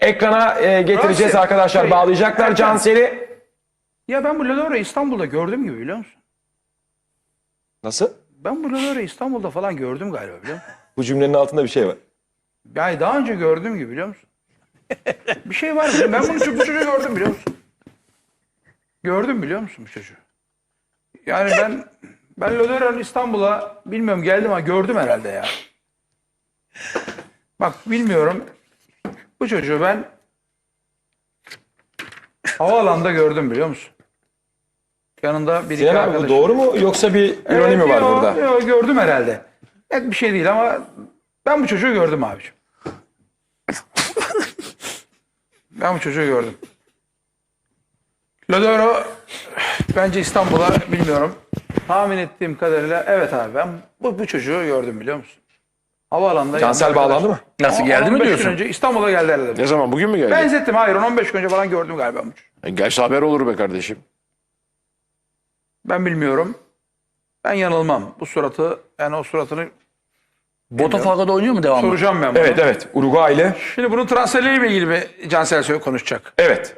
Ekrana e, getireceğiz Rasim, arkadaşlar. şey, Bağlayacaklar Erkan. Cansel'i. Ya ben bu Lodora'yı İstanbul'da gördüm gibi biliyor musun? Nasıl? Ben bu Lodora'yı İstanbul'da falan gördüm galiba biliyor musun? Bu cümlenin altında bir şey var. Yani daha önce gördüm gibi biliyor musun? bir şey var mı? Ben bunu bu çocuğu gördüm biliyor musun? Gördüm biliyor musun bu çocuğu? Yani ben ben Lodora'nın İstanbul'a bilmiyorum geldim ama gördüm herhalde ya. Bak bilmiyorum. Bu çocuğu ben havaalanında gördüm biliyor musun? Yanında bir iki Sinan abi bu doğru mu yoksa bir ironi Evet, mi var yo, burada? yo, gördüm herhalde. Net bir şey değil ama ben bu çocuğu gördüm abiciğim. ben bu çocuğu gördüm. Lodoro bence İstanbul'a bilmiyorum. Tahmin ettiğim kadarıyla evet abi ben bu, bu çocuğu gördüm biliyor musun? Havaalanında. Cansel yanında bağlandı arkadaş- mı? Nasıl geldi mi 15 gün diyorsun? önce İstanbul'a geldi herhalde. Ne zaman bugün mü geldi? Benzettim hayır 15 gün önce falan gördüm galiba bu çocuğu. E, Gelse haber olur be kardeşim. Ben bilmiyorum. Ben yanılmam. Bu suratı yani o suratını Botafogo'da oynuyor mu devamlı? soracağım ben bunu. Evet evet. Uruguaylı. Şimdi bunun transferiyle ilgili bir Cansel konuşacak. Evet.